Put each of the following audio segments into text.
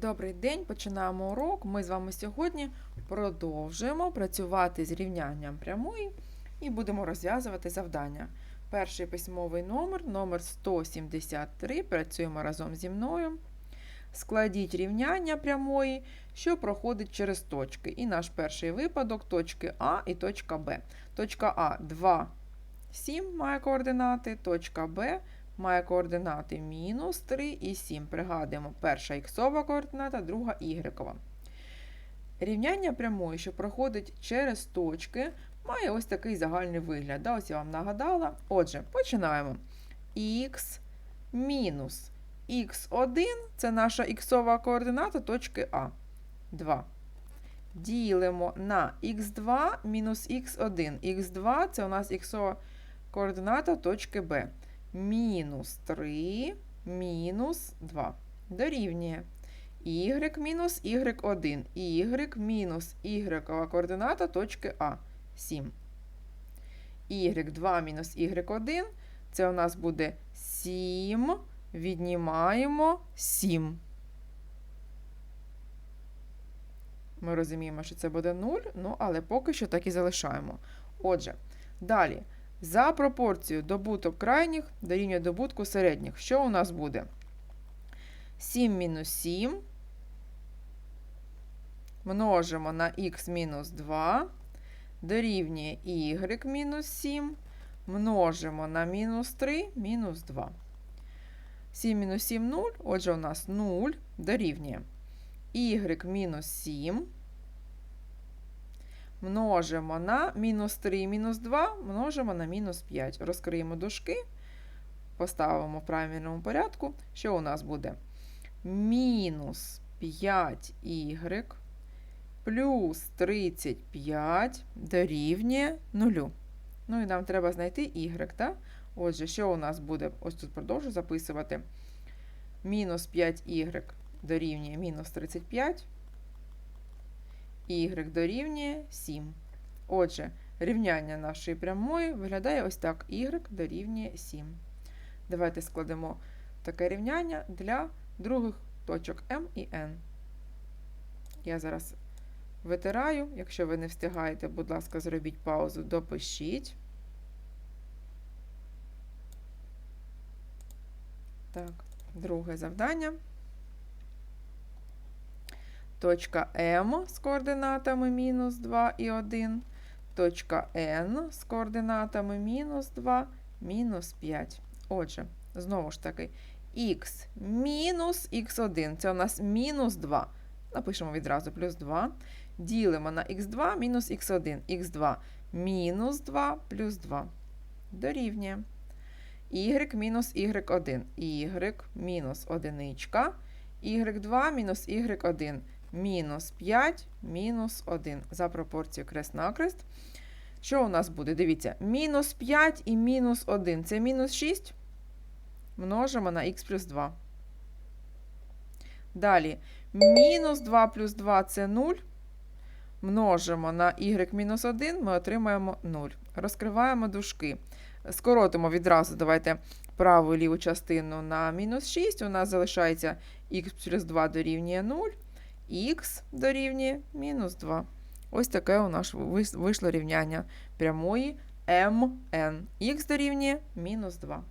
Добрий день, починаємо урок. Ми з вами сьогодні продовжуємо працювати з рівнянням прямої і будемо розв'язувати завдання. Перший письмовий номер, номер 173. Працюємо разом зі мною. Складіть рівняння прямої, що проходить через точки. І наш перший випадок точки А і точка Б. Точка А 2, 7 має координати, точка Б має координати мінус 3 і 7. Пригадуємо, перша іксова координата, друга ігрекова. Рівняння прямої, що проходить через точки, має ось такий загальний вигляд. Да, ось я вам нагадала. Отже, починаємо. Х мінус х1 це наша іксова координата точки А. 2. Ділимо на х2 мінус х1. х2 це у нас іксова координата точки Б мінус 3 мінус 2 дорівнює y мінус y1, y мінус y координата точки А 7. y2 мінус y1 це у нас буде 7, віднімаємо 7. Ми розуміємо, що це буде 0, ну, але поки що так і залишаємо. Отже, далі. За пропорцією добуток крайніх дорівнює добутку середніх. Що у нас буде? 7 мінус 7 множимо на х мінус 2, дорівнює y мінус 7, множимо на мінус 3, мінус 2. 7 мінус 7 0, отже, у нас 0 дорівнює y мінус 7 множимо на мінус 3, мінус 2, множимо на мінус 5. Розкриємо дужки, поставимо в правильному порядку. Що у нас буде? Мінус 5y плюс 35 дорівнює 0. Ну і нам треба знайти y, так? Отже, що у нас буде? Ось тут продовжу записувати. Мінус 5y дорівнює мінус 35 y дорівнює 7. Отже, рівняння нашої прямої виглядає ось так: y дорівнює 7. Давайте складемо таке рівняння для других точок М і N. Я зараз витираю. Якщо ви не встигаєте, будь ласка, зробіть паузу, допишіть. Так, друге завдання. Точка М з координатами мінус 2 і 1. Точка N з координатами мінус 2, мінус 5. Отже, знову ж таки, х мінус х1. Це у нас мінус 2. Напишемо відразу плюс 2. Ділимо на х2 мінус х1. х2 мінус 2 плюс 2. Дорівнює. y мінус y1. y мінус 1. y2 мінус y1 мінус 5, мінус 1. За пропорцією крест-накрест. Що у нас буде? Дивіться, мінус 5 і мінус 1 це мінус 6. Множимо на х плюс 2. Далі, мінус 2 плюс 2 це 0. Множимо на y мінус 1, ми отримаємо 0. Розкриваємо дужки. Скоротимо відразу, давайте праву і ліву частину на мінус 6. У нас залишається х плюс 2 дорівнює 0 х дорівнює мінус 2. Ось таке у нас вийшло рівняння прямої mn. х дорівнює мінус 2.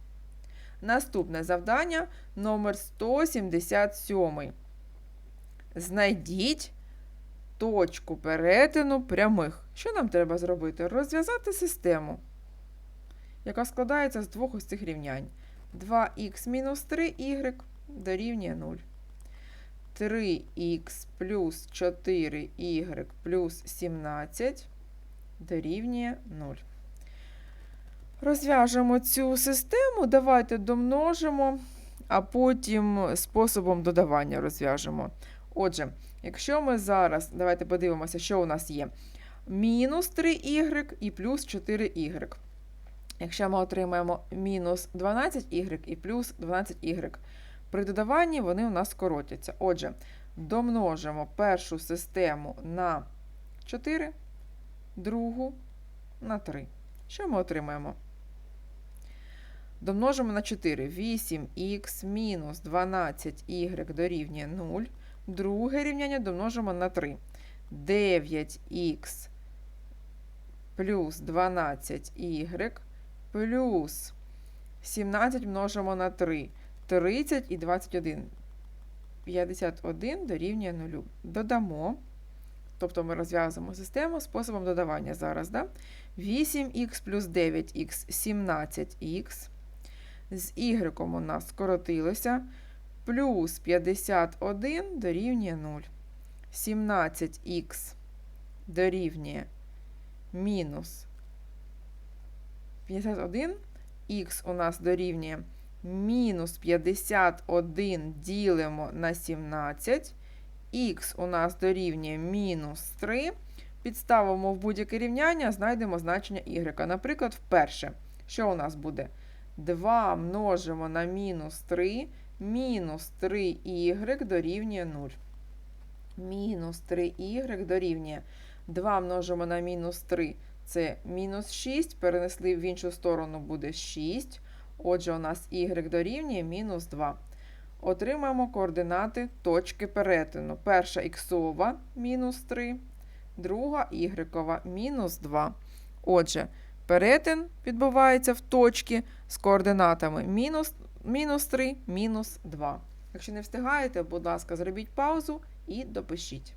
Наступне завдання номер 177. Знайдіть точку перетину прямих. Що нам треба зробити? Розв'язати систему, яка складається з двох ось цих рівнянь. 2х мінус 3y дорівнює 0. 3х плюс 4y плюс 17 дорівнює 0. Розв'яжемо цю систему, давайте домножимо, а потім способом додавання розв'яжемо. Отже, якщо ми зараз, давайте подивимося, що у нас є. Мінус 3y і плюс 4y. Якщо ми отримаємо мінус 12y і плюс 12y, при додаванні вони у нас скоротяться. Отже, домножимо першу систему на 4, другу на 3. Що ми отримаємо? домножимо на 4. 8х мінус 12y дорівнює 0. Друге рівняння домножимо на 3. 9х плюс 12y плюс 17 множимо на 3. 30 і 21. 51 дорівнює 0. Додамо. Тобто ми розв'язуємо систему способом додавання зараз. Да? 8х плюс 9х 17х. З y у нас скоротилося. Плюс 51 дорівнює 0. 17х дорівнює мінус 51. Х у нас дорівнює мінус 51 ділимо на 17. Х у нас дорівнює мінус 3. Підставимо в будь-яке рівняння, знайдемо значення y. Наприклад, вперше, що у нас буде? 2 множимо на мінус 3, мінус 3y дорівнює 0. Мінус 3y дорівнює 2 множимо на мінус 3, це мінус 6, перенесли в іншу сторону буде 6. Отже, у нас y дорівнює мінус 2. Отримаємо координати точки перетину. Перша іксова мінус 3, друга y мінус 2. Отже, перетин відбувається в точці з координатами мінус, мінус 3, мінус 2. Якщо не встигаєте, будь ласка, зробіть паузу і допишіть.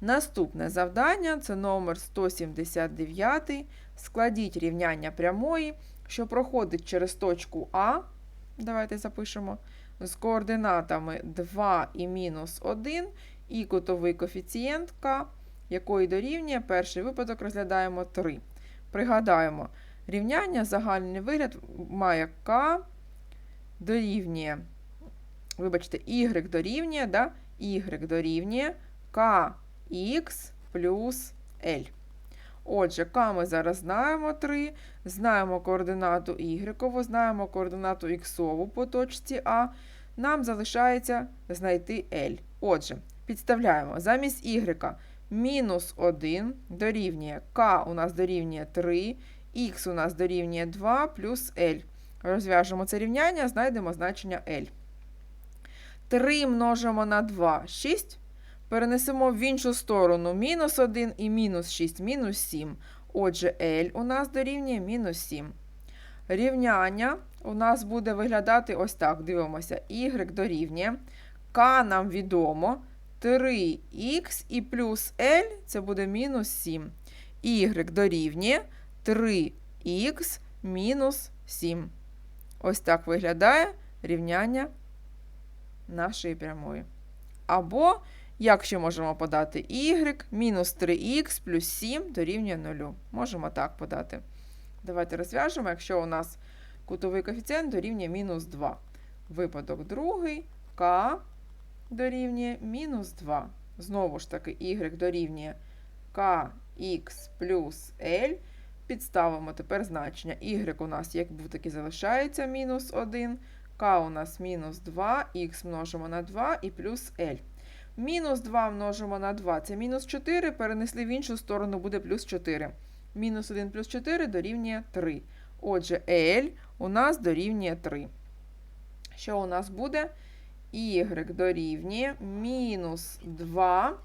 Наступне завдання це номер 179. Складіть рівняння прямої, що проходить через точку А. Давайте запишемо. З координатами 2 і мінус 1 і кутовий коефіцієнт К, якої дорівнює перший випадок розглядаємо 3. Пригадаємо, рівняння загальний вигляд має К дорівнює, вибачте, y дорівнює, да? y дорівнює kx плюс L. Отже, К ми зараз знаємо 3, знаємо координату y, знаємо координату х по точці А. Нам залишається знайти L. Отже, підставляємо замість y мінус 1 дорівнює k у нас дорівнює 3, х у нас дорівнює 2 плюс L. Розв'яжемо це рівняння, знайдемо значення L. 3 множимо на 2 6. Перенесемо в іншу сторону мінус 1 і мінус 6, мінус 7. Отже, L у нас дорівнює мінус 7. Рівняння у нас буде виглядати ось так. Дивимося, y дорівнює. К нам відомо. 3х і плюс L це буде мінус 7. Y дорівнює 3х мінус 7. Ось так виглядає рівняння нашої прямої. Або, як ще можемо подати y, мінус 3х плюс 7 дорівнює 0. Можемо так подати. Давайте розв'яжемо, якщо у нас кутовий коефіцієнт дорівнює мінус 2. Випадок другий k дорівнює мінус 2. Знову ж таки, y дорівнює kx плюс L. Підставимо тепер значення. y у нас як був, так залишається мінус 1. К у нас мінус 2, х множимо на 2 і плюс L. Мінус 2 множимо на 2 це мінус 4. Перенесли в іншу сторону, буде плюс 4. Мінус 1 плюс 4 дорівнює 3. Отже, L у нас дорівнює 3. Що у нас буде? y дорівнює мінус 2,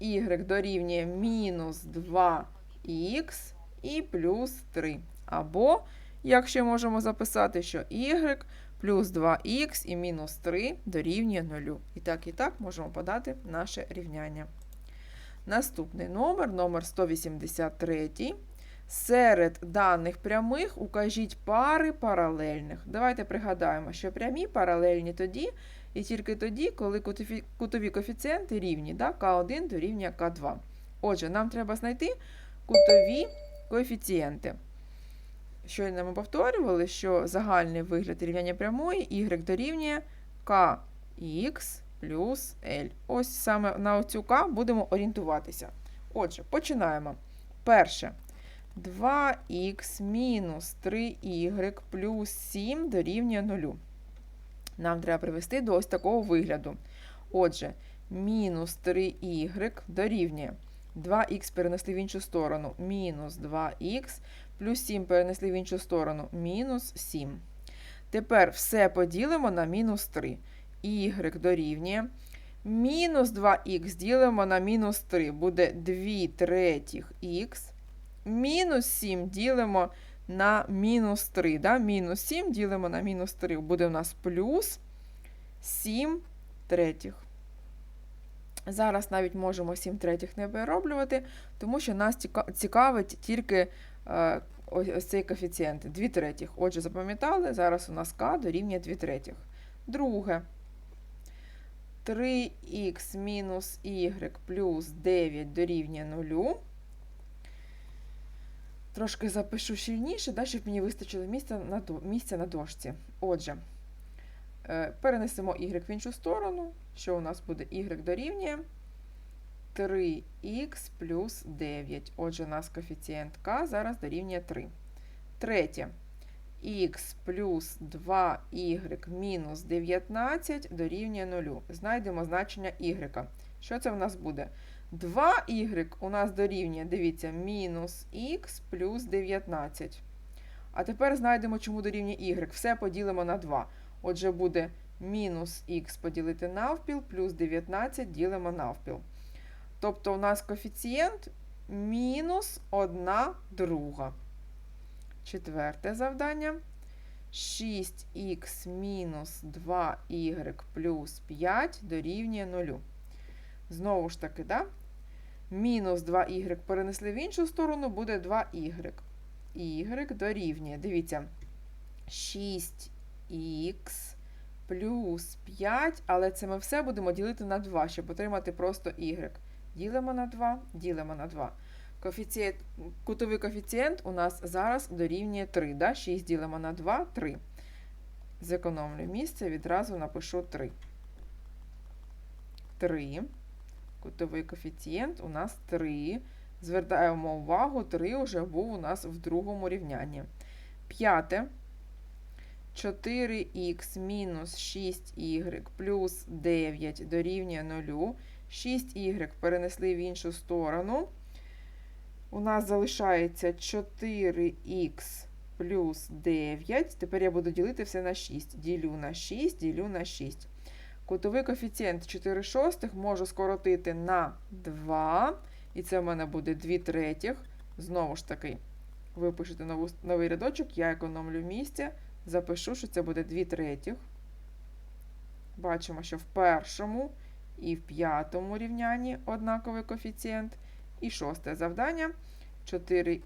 y дорівнює мінус 2х і плюс 3. Або, якщо можемо записати, що y плюс 2х і мінус 3 дорівнює 0. І так, і так можемо подати наше рівняння. Наступний номер, номер 183. Серед даних прямих укажіть пари паралельних. Давайте пригадаємо, що прямі паралельні тоді і тільки тоді, коли кутові коефіцієнти рівні, да? К1 дорівнює К2. Отже, нам треба знайти кутові коефіцієнти. Щойно ми повторювали, що загальний вигляд рівняння прямої y дорівнює kx плюс L. Ось саме на цю К будемо орієнтуватися. Отже, починаємо. Перше. 2х мінус 3y плюс 7 дорівнює 0. Нам треба привести до ось такого вигляду. Отже, мінус 3y дорівнює 2х перенесли в іншу сторону, мінус 2х Плюс 7 перенесли в іншу сторону. Мінус 7. Тепер все поділимо на мінус 3. Y дорівнює. Мінус 2х ділимо на мінус 3. Буде 2 третіх х. Мінус 7 ділимо на мінус 3. Да? Мінус 7 ділимо на мінус 3. Буде у нас плюс 7 третіх. Зараз навіть можемо 7 третіх не перероблювати, тому що нас цікавить тільки ось, ось цей коефіцієнт 2 третіх. Отже, запам'ятали, зараз у нас k дорівнює 2 третіх. Друге. 3х мінус y плюс 9 дорівнює 0. Трошки запишу щільніше, да, щоб мені вистачило місця на, місця на дошці. Отже, е, перенесемо y в іншу сторону. Що у нас буде y дорівнює 3х плюс 9. Отже, у нас коефіцієнт k зараз дорівнює 3. Третє. х плюс 2y мінус 19 дорівнює 0. Знайдемо значення y. Що це в нас буде? 2y у нас дорівнює, дивіться, мінус х плюс 19. А тепер знайдемо, чому дорівнює y. Все поділимо на 2. Отже, буде мінус х поділити навпіл, плюс 19 ділимо навпіл. Тобто у нас коефіцієнт мінус 1 друга. Четверте завдання. 6х мінус 2y плюс 5 дорівнює 0. Знову ж таки, да? мінус 2y перенесли в іншу сторону, буде 2y. y дорівнює, дивіться, 6х плюс 5, але це ми все будемо ділити на 2, щоб отримати просто y. Ділимо на 2, ділимо на 2. Коефіцієнт, кутовий коефіцієнт у нас зараз дорівнює 3. Да? 6 ділимо на 2, 3. Зекономлю місце, відразу напишу 3. 3. Кутовий коефіцієнт у нас 3. Звертаємо увагу, 3 вже був у нас в другому рівнянні. П'яте. 4х мінус 6y плюс 9 дорівнює 0. 6y перенесли в іншу сторону. У нас залишається 4х плюс 9. Тепер я буду ділити все на 6. Ділю на 6, ділю на 6. Кутовий коефіцієнт 4 шостих можу скоротити на 2. І це в мене буде 2 третіх. Знову ж таки, ви пишете нову, новий рядочок, я економлю місце. Запишу, що це буде 2 третіх. Бачимо, що в першому і в п'ятому рівнянні однаковий коефіцієнт. І шосте завдання 4х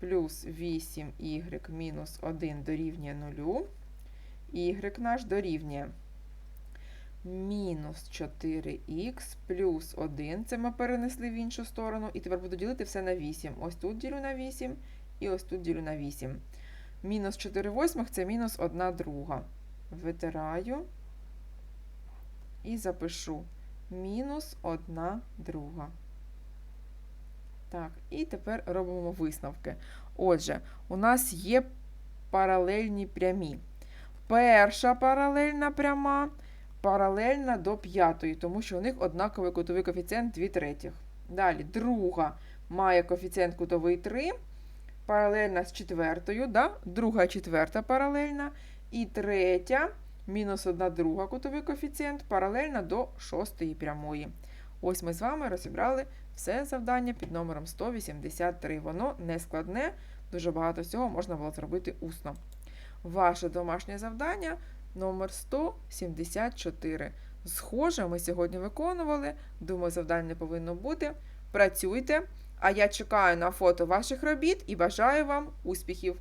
плюс 8y мінус 1 дорівнює 0. Y наш дорівнює мінус 4х плюс 1. Це ми перенесли в іншу сторону. І тепер буду ділити все на 8. Ось тут ділю на 8 і ось тут ділю на 8. Мінус 4 восьмих це мінус 1 друга. Витираю і запишу мінус 1 друга. Так, і тепер робимо висновки. Отже, у нас є паралельні прямі. Перша паралельна пряма паралельна до п'ятої, тому що у них однаковий кутовий коефіцієнт 2 третіх. Далі, друга має коефіцієнт кутовий 3, паралельна з четвертою, да? друга четверта паралельна. І третя, мінус 1 друга кутовий коефіцієнт, паралельна до шостої прямої. Ось ми з вами розібрали все завдання під номером 183. Воно не складне, дуже багато всього можна було зробити усно. Ваше домашнє завдання номер 174. Схоже, ми сьогодні виконували. Думаю, завдань не повинно бути. Працюйте. А я чекаю на фото ваших робіт і бажаю вам успіхів!